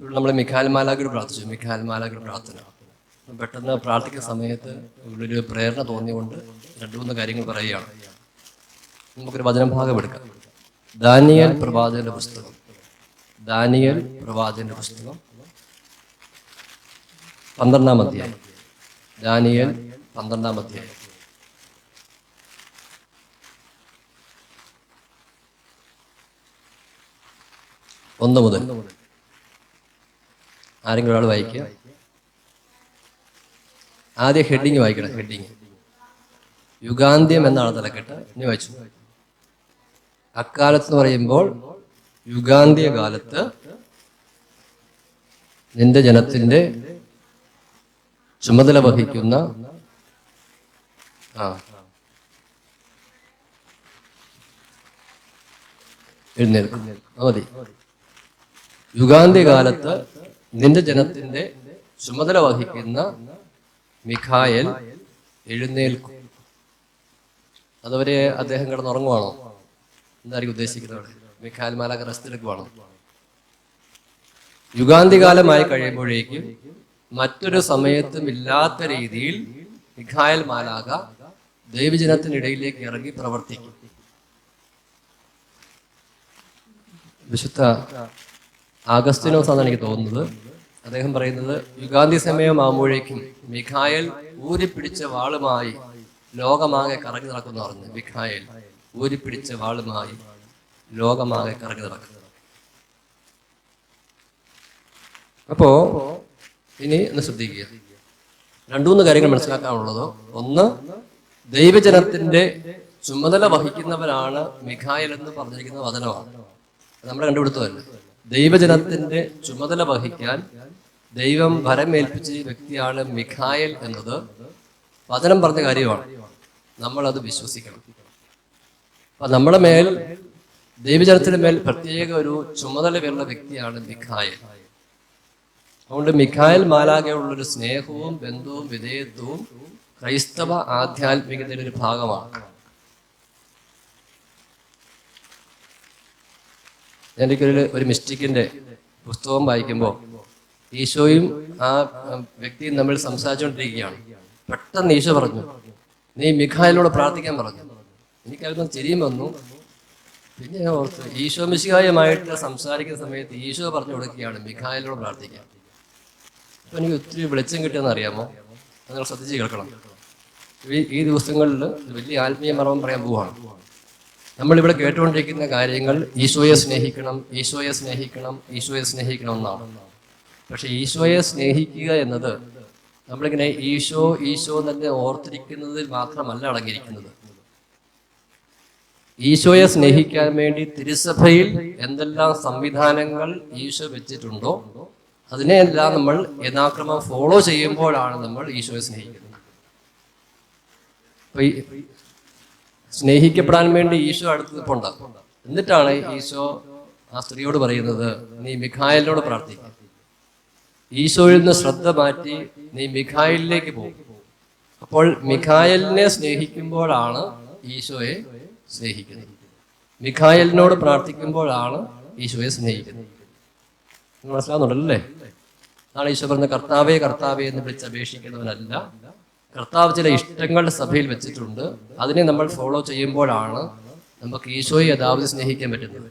നമ്മൾ മിഖാൽ മാലാഗർ പ്രാർത്ഥിച്ചു. മിഖാൽ മാലാഗർ പ്രാർത്ഥന. പെട്ടെന്ന് പ്രാർത്ഥിക്കുന്ന സമയത്ത് ഉള്ളൊരു പ്രേരണ തോന്നിയുകൊണ്ട് രണ്ടു മൂന്ന് കാര്യങ്ങൾ പറയുകയാണ്. നമുക്കൊരു വചനം ഭാഗം എടുക്കാം. ദാനിയൽ പ്രവാചകന്റെ പുസ്തകം. ദാനിയൽ പ്രവാചകന്റെ പുസ്തകം. പന്ത്രണ്ടാം അധ്യായം. ദാനിയൽ പന്ത്രണ്ടാം അധ്യായം. ഒന്ന് മുതൽ. ആരെങ്കിലും ഒരാൾ വായിക്കുക. ആദ്യ ഹെഡിങ് വായിക്കണം ഹെഡിങ് യുഗാന്ത്യം എന്നാണ് തലക്കെട്ട്. ഇനി വായിച്ചു. അക്കാലത്ത് എന്ന് പറയുമ്പോൾ യുഗാന്ത്യ കാലത്ത് നിന്റെ ജനത്തിന്റെ ചുമതല വഹിക്കുന്ന ആ എഴുന്നേൽക്കും. ആ മതി. യുഗാന്ത്യ കാലത്ത് നിന്റെ ജനത്തിന്റെ ചുമതല വഹിക്കുന്ന മിഖായൽ എഴുന്നേൽക്കും. അതുവരെ അദ്ദേഹം കിടന്നുറങ്ങുവാണോ? എന്തായിരിക്കും ഉദ്ദേശിക്കുന്നത്? മിഖായൽ മാലാക റെസ്റ്റ് യുഗാന്തികാലമായി കഴിയുമ്പോഴേക്കും മറ്റൊരു സമയത്തും ഇല്ലാത്ത രീതിയിൽ മിഖായൽ മാലാക ദൈവജനത്തിനിടയിലേക്ക് ഇറങ്ങി പ്രവർത്തിക്കും. വിശുദ്ധ ആഗസ്റ്റിനോസ് ആണെന്ന് എനിക്ക് തോന്നുന്നത്. അദ്ദേഹം പറയുന്നത് യുഗാന്തി സമയമാകുമ്പോഴേക്കും മിഖായൽ ഊരിപ്പിടിച്ച വാളുമായി ലോകമാകെ കറങ്ങി നടക്കുന്നു പറഞ്ഞു. മിഖായൽ ഊരിപ്പിടിച്ച വാളുമായി ലോകമാകെ കറങ്ങി നടക്കുന്നു. അപ്പോ ഇനി ഒന്ന് ശ്രദ്ധിക്കുക. രണ്ടുമൂന്ന് കാര്യങ്ങൾ മനസ്സിലാക്കാനുള്ളത്. ഒന്ന് ദൈവജനത്തിന്റെ ചുമതല വഹിക്കുന്നവരാണ് മിഖായൽ എന്ന് പറഞ്ഞിരിക്കുന്ന വചനമാണ്. നമ്മൾ കണ്ടുപിടുത്തതല്ല ദൈവജനത്തിന്റെ ചുമതല വഹിക്കാൻ ദൈവം ഭരമേൽപ്പിച്ച വ്യക്തിയാണ് മിഖായൽ എന്നത്. വചനം പറഞ്ഞ കാര്യമാണ്. നമ്മൾ അത് വിശ്വസിക്കണം. അപ്പൊ നമ്മുടെ മേൽ ദൈവജനത്തിന് മേൽ പ്രത്യേക ഒരു ചുമതല വരുന്ന വ്യക്തിയാണ് മിഖായൽ. അതുകൊണ്ട് മിഖായൽ മാലാകയുള്ള ഒരു സ്നേഹവും ബന്ധവും വിധേയത്വവും ക്രൈസ്തവ ആധ്യാത്മികതയുടെ ഒരു ഭാഗമാണ്. എനിക്കൊരു ഒരു മിസ്റ്റിക്കിന്റെ പുസ്തകം വായിക്കുമ്പോൾ ഈശോയും ആ വ്യക്തിയും നമ്മൾ സംസാരിച്ചുകൊണ്ടിരിക്കുകയാണ് പെട്ടെന്ന് ഈശോ പറഞ്ഞു നീ മിഖായിലൂടെ പ്രാർത്ഥിക്കാൻ പറഞ്ഞു. എനിക്കതൊന്നും ചിരിയും വന്നു. പിന്നെ ഞാൻ ഓർത്തു ഈശോ മിശികായുമായിട്ട് സംസാരിക്കുന്ന സമയത്ത് ഈശോ പറഞ്ഞു കൊടുക്കുകയാണ് മിഖായിലൂടെ പ്രാർത്ഥിക്കാൻ. അപ്പൊ എനിക്ക് ഒത്തിരി വെളിച്ചം കിട്ടിയെന്ന് അറിയാമോ? നിങ്ങൾ ശ്രദ്ധിച്ച് കേൾക്കണം. ഈ- ദിവസങ്ങളിൽ വലിയ ആത്മീയ മർമ്മം പറയാൻ പോവാണ്. നമ്മളിവിടെ കേട്ടുകൊണ്ടിരിക്കുന്ന കാര്യങ്ങൾ ഈശോയെ സ്നേഹിക്കണം ഈശോയെ സ്നേഹിക്കണം ഈശോയെ സ്നേഹിക്കണം എന്നാണ്. പക്ഷെ ഈശോയെ സ്നേഹിക്കുക എന്നത് നമ്മളിങ്ങനെ ഈശോ ഈശോ തന്നെ ഓർത്തിരിക്കുന്നതിൽ മാത്രമല്ല അടങ്ങിയിരിക്കുന്നത്. ഈശോയെ സ്നേഹിക്കാൻ വേണ്ടി തിരുസഭയിൽ എന്തെല്ലാം സംവിധാനങ്ങൾ ഈശോ വെച്ചിട്ടുണ്ടോ അതിനെയെല്ലാം നമ്മൾ യഥാക്രമം ഫോളോ ചെയ്യുമ്പോഴാണ് നമ്മൾ ഈശോയെ സ്നേഹിക്കുന്നത്. സ്നേഹിക്കപ്പെടാൻ വേണ്ടി ഈശോ അടുത്ത് നിൽപ്പുണ്ട് എന്നിട്ടാണ് ഈശോ ആ സ്ത്രീയോട് പറയുന്നത് നീ മിഖായലിനോട് പ്രാർത്ഥിക്കും. ഈശോയിൽ നിന്ന് ശ്രദ്ധ മാറ്റി നീ മിഖായലിലേക്ക് പോകും. അപ്പോൾ മിഖായലിനെ സ്നേഹിക്കുമ്പോഴാണ് ഈശോയെ സ്നേഹിക്കുന്നത്. മിഖായലിനോട് പ്രാർത്ഥിക്കുമ്പോഴാണ് ഈശോയെ സ്നേഹിക്കുന്നത്. മനസ്സിലാവുന്നുണ്ടല്ലേ? അതാണ് ഈശോ പറഞ്ഞ കർത്താവേ കർത്താവേ എന്ന് വിളിച്ച് അപേക്ഷിക്കുന്നവനല്ല. കർത്താവ് ചില ഇഷ്ടങ്ങൾ സഭയിൽ വെച്ചിട്ടുണ്ട്. അതിനെ നമ്മൾ ഫോളോ ചെയ്യുമ്പോഴാണ് നമുക്ക് ഈശോയെ യഥാവധി സ്നേഹിക്കാൻ പറ്റുന്നത്.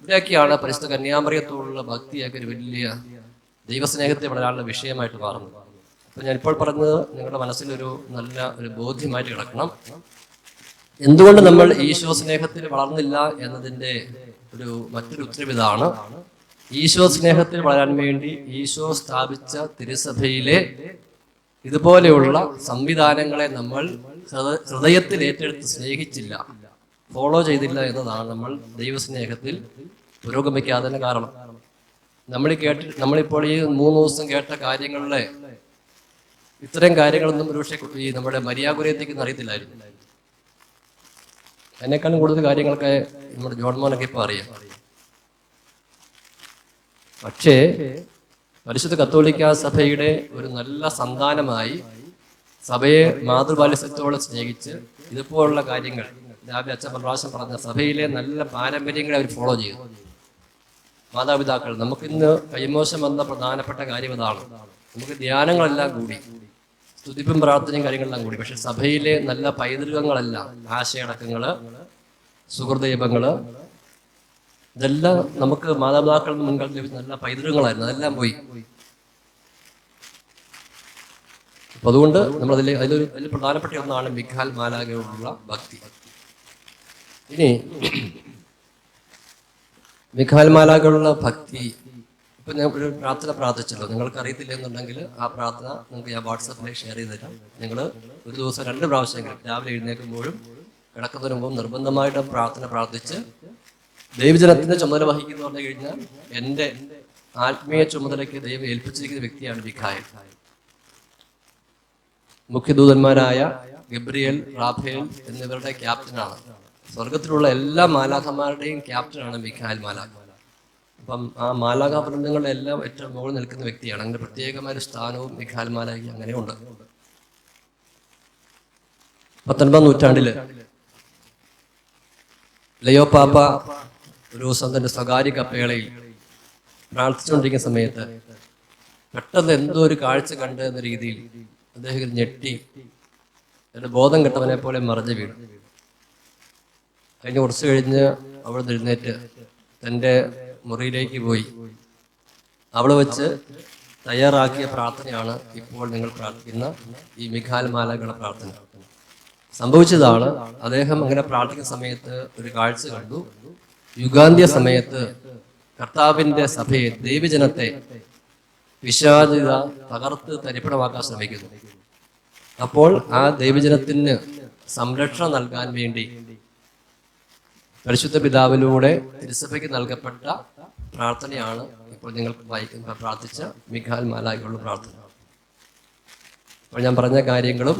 ഇവിടെയൊക്കെയാണ് പരിശുദ്ധ കന്യാമറിയത്തോടുള്ള ഭക്തിയൊക്കെ ഒരു വലിയ ദൈവസ്നേഹത്തെ വളരാനുള്ള വിഷയമായിട്ട് മാറുന്നത്. അപ്പൊ ഞാൻ ഇപ്പോൾ പറഞ്ഞത് നിങ്ങളുടെ മനസ്സിലൊരു നല്ല ഒരു ബോധ്യമായിട്ട് കിടക്കണം. എന്തുകൊണ്ട് നമ്മൾ ഈശോ സ്നേഹത്തിൽ വളർന്നില്ല എന്നതിന്റെ ഒരു മറ്റൊരു ഉത്തരവ് ഇതാണ്. ഈശോ സ്നേഹത്തിൽ വളരാൻ വേണ്ടി ഈശോ സ്ഥാപിച്ച തിരുസഭയിലെ ഇതുപോലെയുള്ള സംവിധാനങ്ങളെ നമ്മൾ ഹൃദയത്തിൽ ഏറ്റെടുത്ത് സ്നേഹിച്ചില്ല. ഫോളോ ചെയ്തില്ല എന്നതാണ് നമ്മൾ ദൈവസ്നേഹത്തിൽ പുരോഗമിക്കാതെ കാരണം. നമ്മൾ കേട്ട് നമ്മളിപ്പോൾ ഈ മൂന്ന് ദിവസം കേട്ട കാര്യങ്ങളിലെ ഇത്തരം കാര്യങ്ങളൊന്നും ഒരുപക്ഷെ ഈ നമ്മുടെ മര്യാദകുര്യത്തേക്ക് അറിയത്തില്ലായിരുന്നു. എന്നെക്കാളും കൂടുതൽ കാര്യങ്ങളൊക്കെ നമ്മുടെ ജോൺമോനൊക്കെ ഇപ്പൊ അറിയാം. പക്ഷേ പരിശുദ്ധ കത്തോലിക്ക സഭയുടെ ഒരു നല്ല സന്താനമായി സഭയെ മാതൃബാല്യസത്തോടെ സ്നേഹിച്ച് ഇതുപോലുള്ള കാര്യങ്ങൾ രാവിലെ അച്ഛൻ പ്രാവശ്യം പറഞ്ഞ സഭയിലെ നല്ല പാരമ്പര്യങ്ങളെ അവർ ഫോളോ ചെയ്തു. മാതാപിതാക്കൾ നമുക്കിന്ന് കൈമോശം വന്ന പ്രധാനപ്പെട്ട കാര്യം അതാണ്. നമുക്ക് ധ്യാനങ്ങളെല്ലാം കൂടി സ്തുതിപ്പും പ്രാർത്ഥനയും കാര്യങ്ങളെല്ലാം കൂടി. പക്ഷെ സഭയിലെ നല്ല പൈതൃകങ്ങളെല്ലാം ആശയടക്കങ്ങൾ സുഹൃദൈവങ്ങൾ ഇതെല്ലാം നമുക്ക് മാതാപിതാക്കളിൽ നിന്ന് മുൻകാലത്ത് ലഭിച്ച നല്ല പൈതൃകങ്ങളായിരുന്നു. അതെല്ലാം പോയി. അപ്പൊ അതുകൊണ്ട് നമ്മൾ അതിൽ അതിലൊരു അതിൽ പ്രധാനപ്പെട്ട ഒന്നാണ് മിഖാൽ മാലാകയോടുള്ള ഭക്തി. ഇനി മിഖാൽ മാലാകയോടുള്ള ഭക്തി. ഇപ്പൊ ഞാൻ ഒരു പ്രാർത്ഥന പ്രാർത്ഥിച്ചല്ലോ നിങ്ങൾക്ക് അറിയത്തില്ല എന്നുണ്ടെങ്കിൽ ആ പ്രാർത്ഥന നിങ്ങൾക്ക് ഞാൻ വാട്സാപ്പിലേക്ക് ഷെയർ ചെയ്ത് തരാം. നിങ്ങൾ ഒരു ദിവസം രണ്ട് പ്രാവശ്യം രാവിലെ എഴുന്നേൽക്കുമ്പോഴും കിടക്കുന്നതിന് മുമ്പ് നിർബന്ധമായിട്ട് പ്രാർത്ഥന പ്രാർത്ഥിച്ച് ദൈവജനത്തിന്റെ ചുമതല വഹിക്കുന്നു പറഞ്ഞു കഴിഞ്ഞാൽ എന്റെ ആത്മീയ ചുമതലയ്ക്ക് ദൈവം ഏൽപ്പിച്ചിരിക്കുന്ന വ്യക്തിയാണ് മിഖായൽ. മുഖ്യദൂതന്മാരായ ഗബ്രിയൽ റാഫേൽ എന്നിവരുടെ ക്യാപ്റ്റനാണ്. സ്വർഗത്തിലുള്ള എല്ലാ മാലാഖമാരുടെയും ക്യാപ്റ്റനാണ് മിഖായൽ മാലാഖ. അപ്പം ആ മാലാഖ വൃന്ദങ്ങളുടെ എല്ലാം ഏറ്റവും മുകളിൽ നിൽക്കുന്ന വ്യക്തിയാണ്. അങ്ങനെ പ്രത്യേകമായ ഒരു സ്ഥാനവും മിഖാൽ മാലാഖി അങ്ങനെയുണ്ട്. പത്തൊൻപതാം നൂറ്റാണ്ടിൽ ലയോ പാപ്പ ഒരു ദിവസം തന്റെ സ്വകാര്യ കപ്പേളയിൽ പ്രാർത്ഥിച്ചുകൊണ്ടിരിക്കുന്ന സമയത്ത് പെട്ടെന്ന് എന്തോ ഒരു കാഴ്ച കണ്ടു എന്ന രീതിയിൽ അദ്ദേഹം ഞെട്ടി. എന്റെ ബോധം കെട്ടവനെ പോലെ മറിഞ്ഞു വീണു. കഴിഞ്ഞ് കുറച്ച് കഴിഞ്ഞ് അവൾ എഴുന്നേറ്റ് തന്റെ മുറിയിലേക്ക് പോയി. അവളെ വെച്ച് തയ്യാറാക്കിയ പ്രാർത്ഥനയാണ് ഇപ്പോൾ നിങ്ങൾ പ്രാർത്ഥിക്കുന്ന ഈ മിഖാൽ മാലകളുടെ പ്രാർത്ഥന. സംഭവിച്ചതാണ് അദ്ദേഹം അങ്ങനെ പ്രാർത്ഥിക്കുന്ന സമയത്ത് ഒരു കാഴ്ച കണ്ടു. യുഗാന്ത്യ സമയത്ത് കർത്താവിന്റെ സഭയെ ദൈവജനത്തെ വിശാചിത തകർത്ത് തരിപ്പണമാക്കാൻ ശ്രമിക്കുന്നു. അപ്പോൾ ആ ദൈവജനത്തിന് സംരക്ഷണം നൽകാൻ വേണ്ടി പരിശുദ്ധ പിതാവിലൂടെ തിരുസഭയ്ക്ക് നൽകപ്പെട്ട പ്രാർത്ഥനയാണ് ഇപ്പോൾ നിങ്ങൾ വായിക്കുന്ന പ്രാർത്ഥിച്ച മിഖാൽ മാലാഖിയുള്ള പ്രാർത്ഥന. അപ്പോൾ ഞാൻ പറഞ്ഞ കാര്യങ്ങളും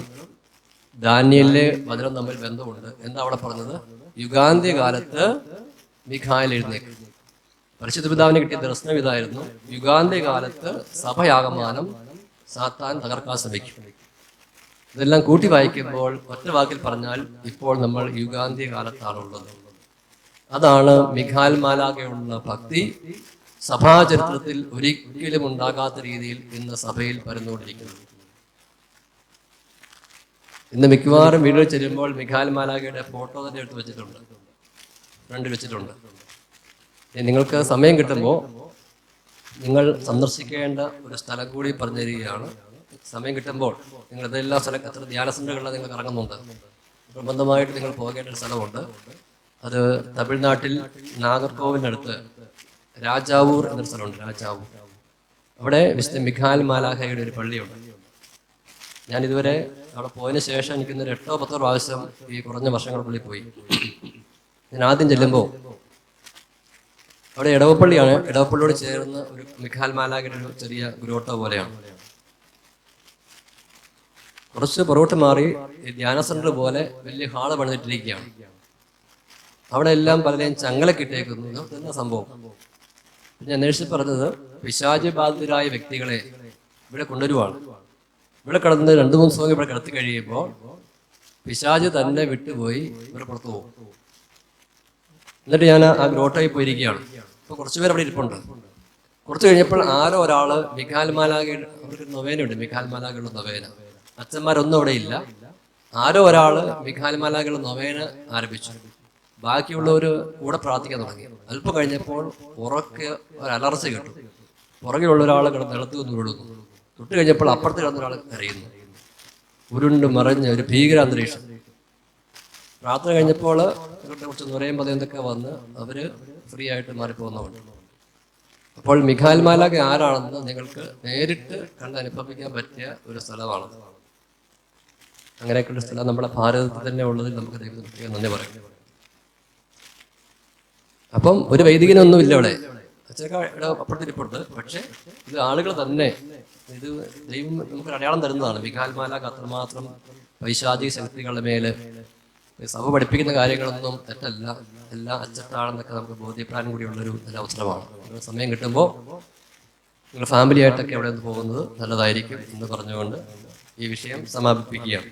ദാനിയലിലെ വചനം തമ്മിൽ ബന്ധമുണ്ട്. എന്താ അവിടെ പറഞ്ഞത്? യുഗാന്ത്യ കാലത്ത് മിഖായൽ എഴുന്നേക്കും പരിശുദ്ധ പിതാവിന് കിട്ടിയ ദർശനം ഇതായിരുന്നു. യുഗാന്ത്യ കാലത്ത് സഭയാകമാനം സാത്താൻ തകർക്കാൻ ശ്രമിക്കും. ഇതെല്ലാം കൂട്ടി വായിക്കുമ്പോൾ ഒറ്റ വാക്കിൽ പറഞ്ഞാൽ ഇപ്പോൾ നമ്മൾ യുഗാന്ത്യ കാലത്താണുള്ളത്. അതാണ് മിഖാൽ മാലാകയുള്ള ഭക്തി. സഭാചരിത്രത്തിൽ ഒരിക്കലും ഉണ്ടാകാത്ത രീതിയിൽ ഇന്ന് സഭയിൽ പരന്നുകൊണ്ടിരിക്കുന്നു. ഇന്ന് മിക്കവാറും വീടുകൾ ചെല്ലുമ്പോൾ മിഖാൽ മാലാകയുടെ ഫോട്ടോ തന്നെ എടുത്തു വെച്ചിട്ടുണ്ട്. ഫ്രണ്ടിൽ വെച്ചിട്ടുണ്ട്. നിങ്ങൾക്ക് സമയം കിട്ടുമ്പോൾ നിങ്ങൾ സന്ദർശിക്കേണ്ട ഒരു സ്ഥലം കൂടി പറഞ്ഞു തരികയാണ് സമയം കിട്ടുമ്പോൾ നിങ്ങൾ ഇതെല്ലാം സ്ഥലം എത്ര ധ്യാന സെന്ററുകളിൽ നിങ്ങൾ ഇറങ്ങുന്നുണ്ട്. നിർബന്ധമായിട്ട് നിങ്ങൾ പോകേണ്ട ഒരു സ്ഥലമുണ്ട്. അത് തമിഴ്നാട്ടിൽ നാഗർകോവിലിനടുത്ത് രാജാവൂർ എന്നൊരു സ്ഥലമുണ്ട് രാജാവൂർ. അവിടെ വിശുദ്ധ മിഖാൽ മാലാഖയുടെ ഒരു പള്ളിയുണ്ട്. ഞാൻ ഇതുവരെ അവിടെ പോയതിന് ശേഷം എനിക്കിന്നൊരു എട്ടോ പത്തോ പ്രാവശ്യം ഈ കുറഞ്ഞ വർഷങ്ങൾക്കുള്ളിൽ പോയി. ഞാൻ ആദ്യം ചെല്ലുമ്പോൾ അവിടെ ഇടവപ്പള്ളിയാണ് ഇടവപ്പള്ളിയോട് ചേർന്ന് ഒരു മിഖാൽ മാലാഖയുടെ ഒരു ചെറിയ ഗുരുവട്ട പോലെയാണ്. കുറച്ച് പുറകോട്ട് മാറി ധ്യാന സെന്റർ പോലെ വലിയ ഹാൾ പണിതിട്ടിരിക്കുകയാണ്. അവിടെ എല്ലാം പലരെയും ചങ്ങലൊക്കെ ഇട്ടേക്കുന്നു. സംഭവം? പിന്നെ അന്വേഷിച്ച് പറഞ്ഞത് പിശാചി ബാധിതരായ വ്യക്തികളെ ഇവിടെ കൊണ്ടുവരുവാണ്. ഇവിടെ കിടന്ന് രണ്ടു മൂന്ന് ദിവസം ഇവിടെ കിടത്തി കഴിയുമ്പോൾ പിശാജ് തന്നെ വിട്ടുപോയി ഇവിടെ പുറത്തു പോകും. എന്നിട്ട് ഞാൻ ആ ഗ്രോട്ടായി പോയിരിക്കുകയാണ്. അപ്പൊ കുറച്ചുപേർ അവിടെ ഇരിപ്പുണ്ട്. കുറച്ച് കഴിഞ്ഞപ്പോൾ ആരോ ഒരാൾ മിഖാൽ മാലാഗയുടെ അവർക്ക് നൊവേനുണ്ട് മിഖാൽ മാലാഗയുടെ നൊവേന. അച്ഛന്മാരൊന്നും അവിടെ ഇല്ല. ആരോ ഒരാൾ മിഖാൽ മാലാഗയുടെ നൊവേന ആരംഭിച്ചു. ബാക്കിയുള്ളവർ കൂടെ പ്രാർത്ഥിക്കാൻ തുടങ്ങി. അല്പം കഴിഞ്ഞപ്പോൾ ഉറക്കെ ഒരു അലർച്ച കിട്ടും. പുറകിലുള്ള ഒരാൾ കിടന്ന് ഇളത്ത് നിന്ന് വിടുന്നു തൊട്ട് കഴിഞ്ഞപ്പോൾ അപ്പുറത്ത് കിടന്ന ഒരാൾ കരയുന്നു. ഉരുണ്ട് മറിഞ്ഞ ഒരു ഭീകര അന്തരീക്ഷം പ്രാർത്ഥന കഴിഞ്ഞപ്പോൾ ഇവരുടെ കുറച്ച് നുരയും പതയും എന്തൊക്കെ വന്ന് അവർ ഫ്രീ ആയിട്ട് മാറിപ്പോകുന്നവരുണ്ട് അപ്പോൾ മിഖാൽ മാലാഖ ആരാണെന്ന് നിങ്ങൾക്ക് നേരിട്ട് കണ്ട് അനുഭവിക്കാൻ പറ്റിയ ഒരു സ്ഥലമാണ്. അങ്ങനെയൊക്കെയുള്ള സ്ഥലം നമ്മുടെ ഭാരതത്തിൽ തന്നെ ഉള്ളതിൽ നമുക്ക് ദൈവത്തിന് നന്ദി പറയാം. അപ്പം ഒരു വൈദികനൊന്നും ഇല്ല ഇവിടെ അച്ഛനൊക്കെ ഇവിടെ അപ്പുറത്തിരിപ്പുണ്ട് പക്ഷേ ഇത് ആളുകൾ തന്നെ ഇത് ദൈവം നമുക്ക് അടയാളം തരുന്നതാണ്. മിഖാൽ മാലാഖ് അത്രമാത്രം വൈശാചിക ശക്തികളുടെ മേൽ സഭ പഠിപ്പിക്കുന്ന കാര്യങ്ങളൊന്നും തെറ്റല്ല. എല്ലാ അച്ചട്ടാണെന്നൊക്കെ നമുക്ക് ബോധ്യപ്പെടാൻ കൂടിയുള്ളൊരു നല്ല അവസരമാണ് നിങ്ങൾ സമയം കിട്ടുമ്പോൾ നിങ്ങൾ ഫാമിലി ആയിട്ടൊക്കെ അവിടെ നിന്ന് പോകുന്നത് നല്ലതായിരിക്കും എന്ന് പറഞ്ഞുകൊണ്ട് ഈ വിഷയം സമാപിപ്പിക്കുകയാണ്.